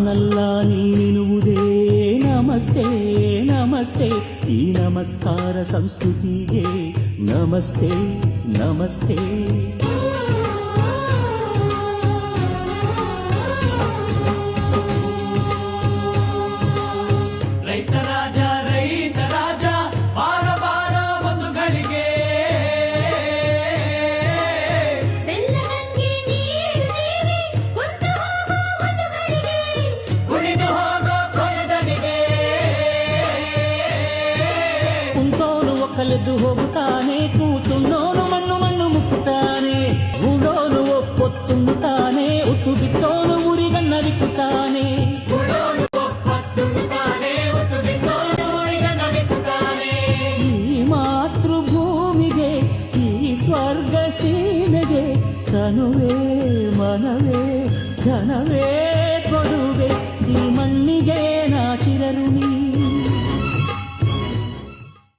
ನಾನಲ್ಲ ನೀನಿನುವುದೇ ನಮಸ್ತೆ ನಮಸ್ತೆ ಈ ನಮಸ್ಕಾರ ಸಂಸ್ಕೃತಿಗೆ ನಮಸ್ತೆ ನಮಸ್ತೆ ಕುಂತೋನು ಒಕ್ಕಲೆದ್ದು ಹೋಗುತ್ತಾನೆ ಕೂತುಣ್ಣೋನು ಮಣ್ಣು ಮಣ್ಣು ಮುಕ್ಕುತ್ತಾನೆ ಉಡೋನು ಒಪ್ಪೊತ್ತುಣ್ಣುತ್ತಾನೆ ಉತ್ತು ಬಿತ್ತೋನು ಮುರಿಗನ್ನರಿಕುತ್ತಾನೆ ಉಡೋನು ಒಪ್ಪತ್ತುಂಡುತ್ತಾನೆ ಒತ್ತು ಬಿದ್ದೋನು ಉಳಿದ ನಲಿಕುತ್ತಾನೆ ಈ ಮಾತೃಭೂಮಿಗೆ ಈ ಸ್ವರ್ಗ ಸೀಮೆಗೆ ತನುವೇ ಮನವೇ ಘನವೇ ಕೊಡುವೆ ಈ ಮಣ್ಣಿಗೆ ನಾಚಿರರು ನೀ